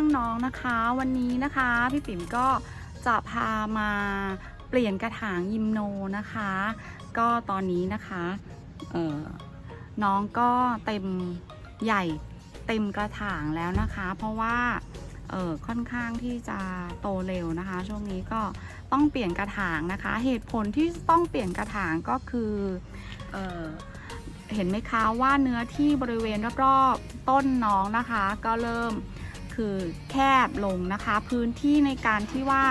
น้องๆนะคะ วันนี้นะคะพี่ติ๋มก็จะพามาเปลี่ยนกระถางยิมโนนะคะ ก็ตอนนี้นะคะน้องก็เต็มใหญ่เต็มกระถางแล้วนะคะ เพราะว่าค่อนข้างที่จะโตเร็วนะคะ ช่วงนี้ก็ต้องเปลี่ยนกระถางนะคะ เหตุผลที่ต้องเปลี่ยนกระถางก็คือเออเห็นไหมคะว่าเนื้อที่บริเวณรอบๆต้นน้องนะคะ ก็เริ่ม คือแคบลงนะคะ พื้นที่ในการที่ว่า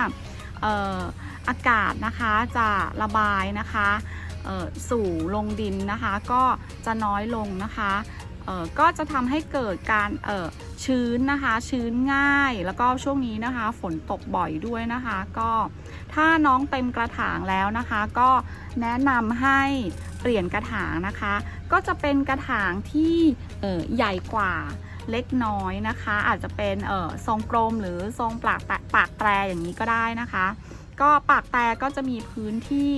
อออากาศนะคะจะระบายนะคะสู่ลงดินนะคะ ก็จะน้อยลงนะคะก็จะทำให้เกิดการชื้นนะคะ ชื้นง่าย แล้วก็ช่วงนี้นะคะ ฝนตกบ่อยด้วยนะคะ ก็ถ้าน้องเต็มกระถางแล้วนะคะ ก็แนะนำให้เปลี่ยนกระถางนะคะ ก็จะเป็นกระถางที่ใหญ่กว่า เล็กน้อยนะคะ อาจจะเป็นเอ่อทรงกลมหรือทรงปากแตปากแตรอย่างนี้ก็ได้นะคะ ก็ปากแตรก็จะมีพื้นที่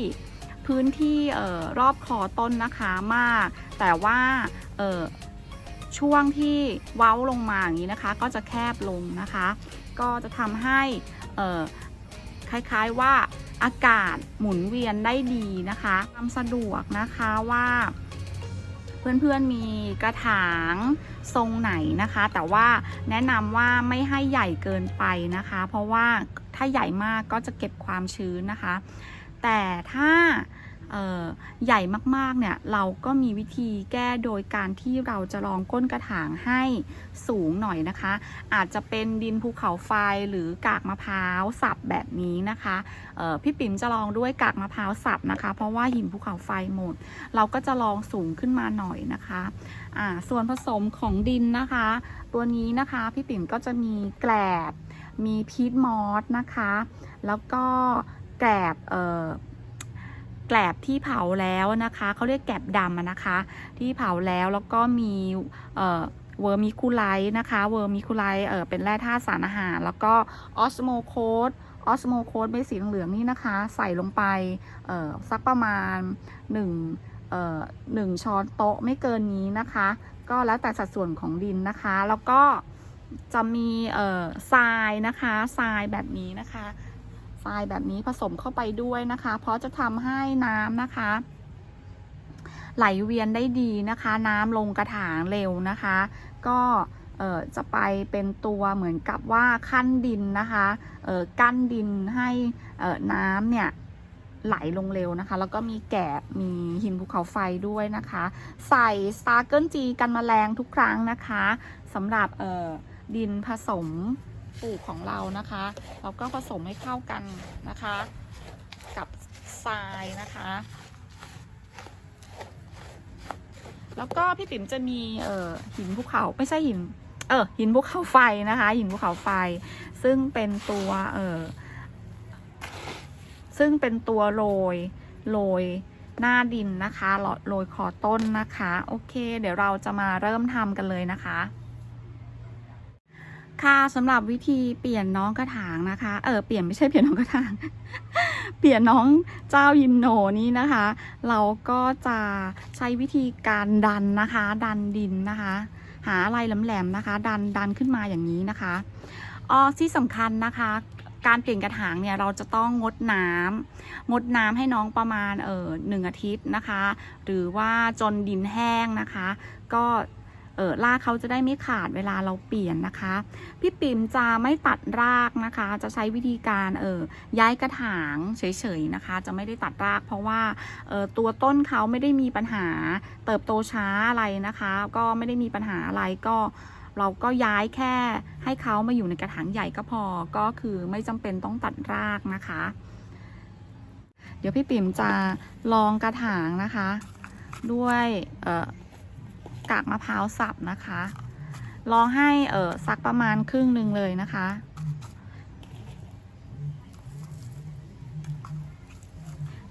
พื้นที่เอ่อรอบคอต้นนะคะมาก แต่ว่าเอ่อช่วงที่เว้าลงมาอย่างนี้นะคะ ก็จะแคบลงนะคะ ก็จะทำให้เอ่อคล้ายๆว่าอากาศหมุนเวียนได้ดีนะคะความสะดวกนะคะว่า เพื่อนๆมีกระถางทรงไหนนะคะ แต่ว่าแนะนำว่าไม่ให้ใหญ่เกินไปนะคะ เพราะว่าถ้าใหญ่มากก็จะเก็บความชื้นนะคะ แต่ถ้า ใหญ่มากๆเนี่ยเราก็มีวิธีแก้โดยการที่เราจะลองก้นกระถางให้สูงหน่อยนะคะ อาจจะเป็นดินภูเขาไฟหรือกากมะพร้าวสับแบบนี้นะคะพี่ปิ๋มจะลองด้วยกากมะพร้าวสับนะคะ เพราะว่าหินภูเขาไฟหมด เราก็จะลองสูงขึ้นมาหน่อยนะคะส่วนผสมของดินนะคะ ตัวนี้นะคะพี่ปิ่มก็จะมีแกลบ มีพีทมอสนะคะ แล้วก็แกลบ แกลบที่เผาแล้วนะคะเขาเรียกแกลบดำนะคะ ที่เผาแล้วแล้วก็มีเวอร์มิคูไลท์นะคะ เวอร์มิคูไลท์เออเป็นแร่ธาตุสารอาหาร แล้วก็ออสโมโคดออสโมโคดเม็ดสีเหลืองนี่นะคะ ใส่ลงไปเออสักประมาณ1เอ่อหนึ่งช้อนโต๊ะไม่เกินนี้นะคะ ก็แล้วแต่สัดส่วนของดินนะคะ แล้วก็จะมีเอ่อทรายนะคะทรายแบบนี้นะคะ ทรายแบบนี้ผสมเข้าไปด้วยนะคะ เพราะจะทำให้น้ำนะคะ ไหลเวียนได้ดีนะคะ น้ำลงกระถางเร็วนะคะ ก็จะไปเป็นตัวเหมือนกับว่าขั้นดินนะคะกั้นดินให้น้ำเนี่ยไหลลงเร็วนะคะ แล้วก็มีแกบมีหินภูเขาไฟด้วยนะคะ ใส่สตาร์เกิลจีกันแมลงทุกครั้งนะคะสำหรับดินผสม ปลูกของเรานะคะเราก็ผสมให้เข้ากันนะคะ กับทรายนะคะ แล้วก็พี่ปิ๋มจะมีเอ่อหินภูเขาไม่ใช่หินเออหินภูเขาไฟนะคะ หินภูเขาไฟ ซึ่งเป็นตัวเออซึ่งเป็นตัวโรยโรยหน้าดินนะคะโรยคอต้นนะคะ โอเค เดี๋ยวเราจะมาเริ่มทำกันเลยนะคะ ค่ะสำหรับวิธีเปลี่ยนน้องกระถางนะคะ เออเปลี่ยนไม่ใช่เปลี่ยนน้องกระถาง เปลี่ยนน้องเจ้ายิมโนนี้นะคะ เราก็จะใช้วิธีการดันนะคะ ดันดินนะคะ หาอะไรแหลมๆนะคะ ดันดันขึ้นมาอย่างนี้นะคะอ๋อที่สำคัญนะคะ การเปลี่ยนกระถางเนี่ยเราจะต้องงดน้ำงดน้ำให้น้องประมาณเออหนึ่งอาทิตย์นะคะ หรือว่าจนดินแห้งนะคะ ก็ เออรากเขาจะได้ไม่ขาดเวลาเราเปลี่ยนนะคะ พี่ปิ่มจะไม่ตัดรากนะคะ จะใช้วิธีการเออย้ายกระถางเฉยๆนะคะ จะไม่ได้ตัดรากเพราะว่าเออตัวต้นเขาไม่ได้มีปัญหาเติบโตช้าอะไรนะคะ ก็ไม่ได้มีปัญหาอะไรก็เราก็ย้ายแค่ให้เขามาอยู่ในกระถางใหญ่ก็พอ ก็คือไม่จำเป็นต้องตัดรากนะคะ เดี๋ยวพี่ปิ่มจะลองกระถางนะคะ ด้วยเอ่อ กากมะพร้าวสับนะคะลองให้เออสักประมาณครึ่งหนึ่งเลยนะคะ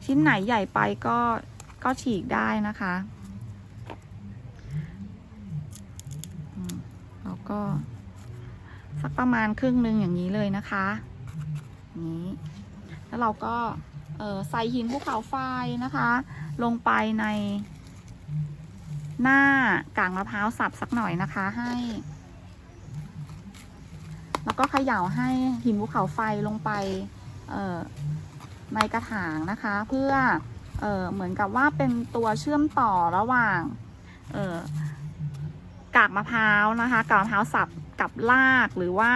ชิ้นไหนใหญ่ไปก็ก็ฉีกได้นะคะ แล้วก็ สักประมาณครึ่งหนึ่งอย่างนี้เลยนะคะนี้แล้วเราก็เออใส่หินภูเขาไฟนะคะ ลงไปใน หน้ากางมะพร้าวสับสักหน่อยนะคะให้ แล้วก็เขย่าให้หินภูเขาไฟลงไปในกระถางนะคะ เพื่อเออเหมือนกับว่าเป็นตัวเชื่อมต่อระหว่างเออกากมะพร้าวนะคะกากมะพร้าวสับกับรากหรือว่า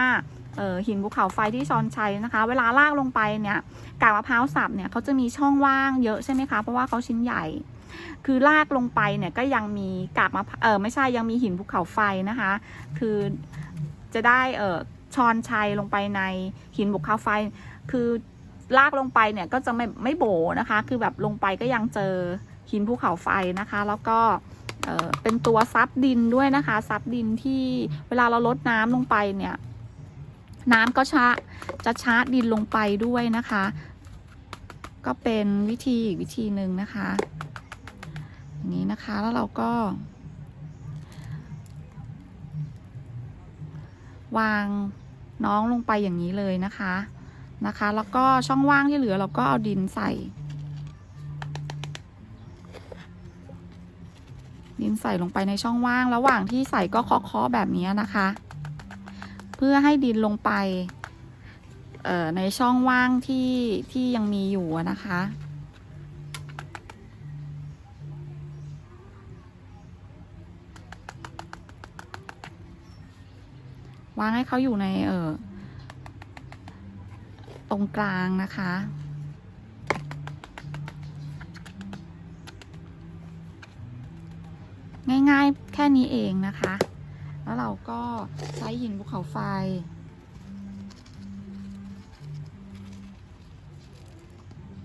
เออหินภูเขาไฟที่ชอนใช้นะคะ เวลาลากลงไปเนี่ยกากมะพร้าวสับเนี่ยเขาจะมีช่องว่างเยอะใช่ไหมคะเพราะว่าเขาชิ้นใหญ่ คือลากลงไปเนี่ยก็ยังมีกากมะพร้าเออไม่ใช่ยังมีหินภูเขาไฟนะคะ คือจะได้เออชอนชัยลงไปในหินภูเขาไฟ คือลากลงไปเนี่ยก็จะไม่ไม่โบนะคะ คือแบบลงไปก็ยังเจอหินภูเขาไฟนะคะ แล้วก็เป็นตัวซับดินด้วยนะคะ ซับดินที่เวลาเราลดน้ำลงไปเนี่ย น้ำก็ชะจะชารดินลงไปด้วยนะคะ ก็เป็นวิธีอีกวิธีหนึ่งนะคะ อย่างนี้นะคะ แล้วเราก็ วางน้องลงไปอย่างนี้เลยนะคะนะคะ แล้วก็ช่องว่างที่เหลือเราก็เอาดินใส่ ดินใส่ลงไปในช่องว่าง ระหว่างที่ใส่ก็เคาะๆแบบนี้นะคะ เพื่อให้ดินลงไปในช่องว่างที่ที่ยังมีอยู่นะคะ วางให้เขาอยู่ในเออตรงกลางนะคะ ง่ายๆแค่นี้เองนะคะ แล้วเราก็ใช้หินภูเขาไฟ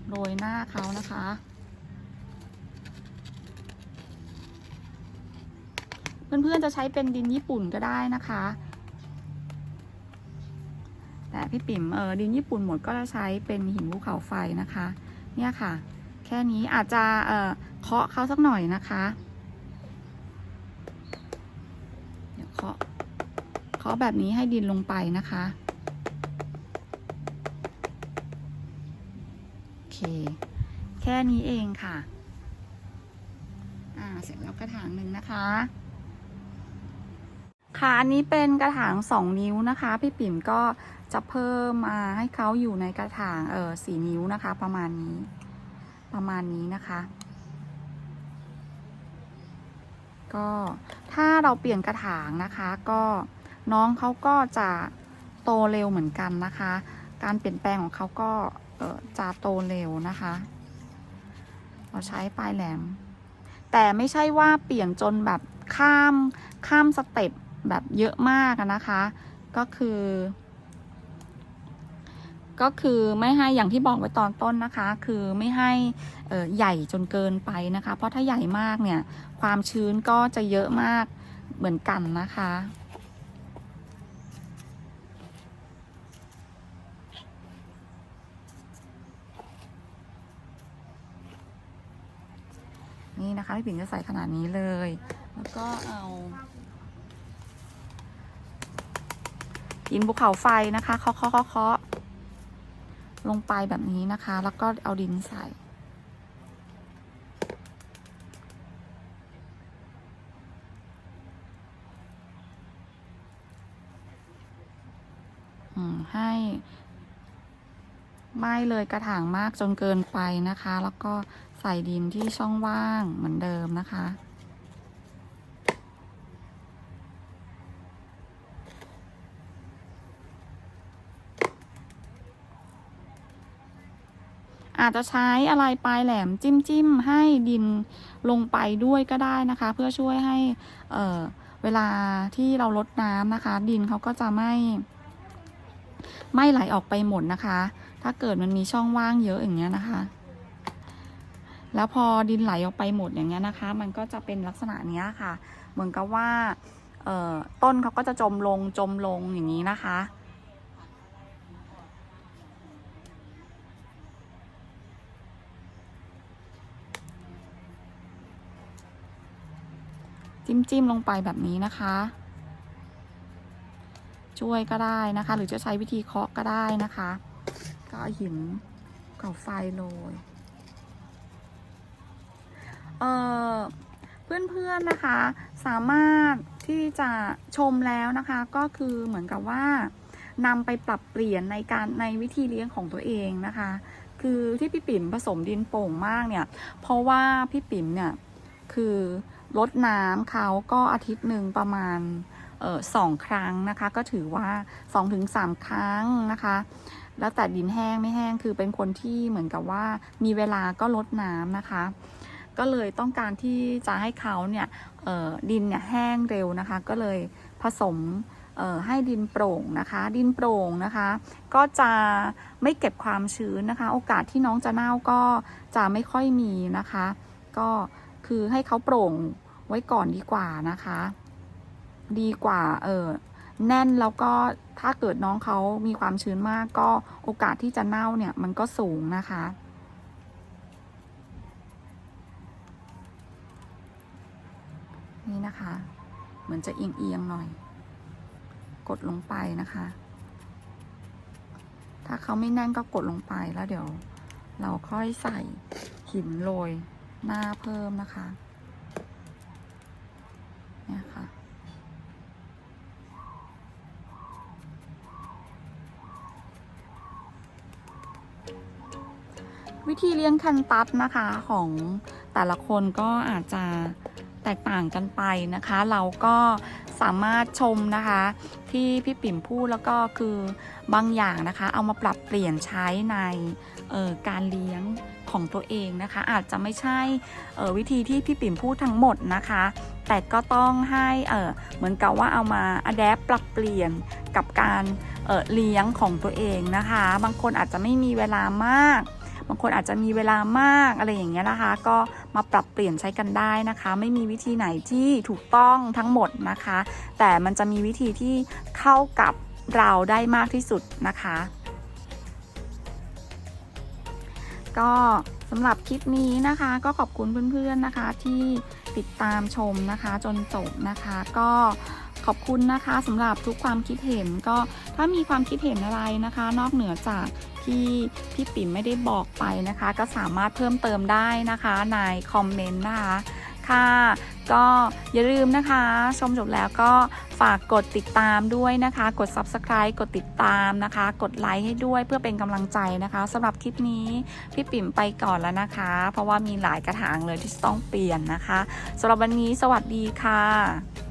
โรยหน้าเขานะคะเพื่อนๆจะใช้เป็นดินญี่ปุ่นก็ได้นะคะ แต่พี่ปิ่มเออดินญี่ปุ่นหมดก็จะใช้เป็นหินภูเขาไฟนะคะ เนี่ยค่ะ แค่นี้อาจจะเออเคาะเขาสักหน่อยนะคะเดี๋ยวเคาะเคาะแบบนี้ให้ดินลงไปนะคะโอเค แค่นี้เองค่ะอ่าเสร็จแล้วกระถางหนึ่งนะคะค่ะ อันนี้เป็นกระถาง 2 นิ้วนะคะ พี่ปิ่มก็ จะเพิ่มมาให้เขาอยู่ในกระถางเออสี่นิ้วนะคะ ประมาณนี้ ประมาณนี้นะคะ ก็ถ้าเราเปลี่ยนกระถางนะคะ ก็น้องเขาก็จะโตเร็วเหมือนกันนะคะ การเปลี่ยนแปลงของเขาก็เออจะโตเร็วนะคะ เราใช้ปลายแหลม แต่ไม่ใช่ว่าเปลี่ยนจนแบบข้ามข้ามสเต็ปแบบเยอะมากนะคะ ก็คือ ก็คือไม่ให้อย่างที่บอกไว้ตอนต้นนะคะ คือไม่ให้ใหญ่จนเกินไปนะคะ เพราะถ้าใหญ่มากเนี่ย ความชื้นก็จะเยอะมากเหมือนกันนะคะ นี่นะคะพี่ปิ่นจะใส่ขนาดนี้เลย แล้วก็เอาหินภูเขาไฟนะคะเคาะเคาะเคาะ ลงไปแบบนี้นะคะ แล้วก็เอาดินใส่ ให้ไม่เลยกระถางมากจนเกินไปนะคะ แล้วก็ใส่ดินที่ช่องว่างเหมือนเดิมนะคะ อาจจะใช้อะไรปลายแหลมจิ้มจิ้มๆให้ดินลงไปด้วยก็ได้นะคะ เพื่อช่วยให้เออเวลาที่เราลดน้ำนะคะ ดินเขาก็จะไม่ไม่ไหลออกไปหมดนะคะ ถ้าเกิดมันมีช่องว่างเยอะอย่างเงี้ยนะคะ แล้วพอดินไหลออกไปหมดอย่างเงี้ยนะคะ มันก็จะเป็นลักษณะเนี้ยค่ะ เหมือนกับว่าเออต้นเขาก็จะจมลงจมลงอย่างนี้นะคะ จิ้มจิ้มลงไปแบบนี้นะคะ ช่วยก็ได้นะคะ หรือจะใช้วิธีเคาะก็ได้นะคะ ก็หินเก่าไฟโรยเอ่อเพื่อนๆนะคะ สามารถที่จะชมแล้วนะคะ ก็คือเหมือนกับว่านำไปปรับเปลี่ยนในการในวิธีเลี้ยงของตัวเองนะคะ คือที่พี่ปิ่มผสมดินโป่งมากเนี่ย เพราะว่าพี่ปิ่มเนี่ยคือ ลดน้ำเขาก็อาทิตย์หนึ่งประมาณออสองครั้งนะคะ ก็ถือว่า2อถึงสครั้งนะคะ แล้วแต่ดินแห้งไม่แห้งคือเป็นคนที่เหมือนกับว่ามีเวลาก็ลดน้ำนะคะ ก็เลยต้องการที่จะให้เขาเนี่ยออดินเนี่ยแห้งเร็วนะคะ ก็เลยผสมให้ดินโปร่งนะคะ ดินโปร่งนะคะ ก็จะไม่เก็บความชื้นนะคะ โอกาสที่น้องจะเน่าก็จะไม่ค่อยมีนะคะ ก็คือให้เขาโปร่ง ไว้ก่อนดีกว่านะคะ ดีกว่า เออแน่นแล้วก็ถ้าเกิดน้องเขามีความชื้นมากก็โอกาสที่จะเน่าเนี่ยมันก็สูงนะคะ นี่นะคะ เหมือนจะเอียงๆหน่อย กดลงไปนะคะ ถ้าเขาไม่แน่นก็กดลงไปแล้วเดี๋ยว เราค่อยใส่หินโรยหน้าเพิ่มนะคะ วิธีเลี้ยงแคนตัสนะคะของแต่ละคนก็อาจจะแตกต่างกันไปนะคะ เราก็สามารถชมนะคะ ที่พี่ปิ่มพูดแล้วก็คือบางอย่างนะคะ เอามาปรับเปลี่ยนใช้ในออการเลี้ยงของตัวเองนะคะ อาจจะไม่ใช่วิธีที่พี่ปิ่มพูดทั้งหมดนะคะ แต่ก็ต้องให้เอ่อเหมือนกับว่าเอามาอัดแอปปรับเปลี่ยนกับการเออเลี้ยงของตัวเองนะคะ บางคนอาจจะไม่มีเวลามาก บางคนอาจจะมีเวลามากอะไรอย่างเงี้ยนะคะ ก็มาปรับเปลี่ยนใช้กันได้นะคะ ไม่มีวิธีไหนที่ถูกต้องทั้งหมดนะคะ แต่มันจะมีวิธีที่เข้ากับเราได้มากที่สุดนะคะ ก็สำหรับคลิปนี้นะคะ ก็ขอบคุณเพื่อนๆนะคะที่ติดตามชมนะคะจนจบนะคะ ก็ ขอบคุณนะคะสำหรับทุกความคิดเห็นก็ถ้ามีความคิดเห็นอะไรนะคะ นอกเหนือจากที่พี่ปิ่มไม่ได้บอกไปนะคะ ก็สามารถเพิ่มเติมได้นะคะในคอมเมนต์นะคะค่ะก็อย่าลืมนะคะ ชมจบแล้วก็ฝากกดติดตามด้วยนะคะ กด subscribe กดติดตามนะคะ กดไลค์ให้ด้วยเพื่อเป็นกำลังใจนะคะสำหรับคลิปนี้พี่ปิ่มไปก่อนแล้วนะคะ เพราะว่ามีหลายกระถางเลยที่ต้องเปลี่ยนนะคะสำหรับวันนี้สวัสดีค่ะ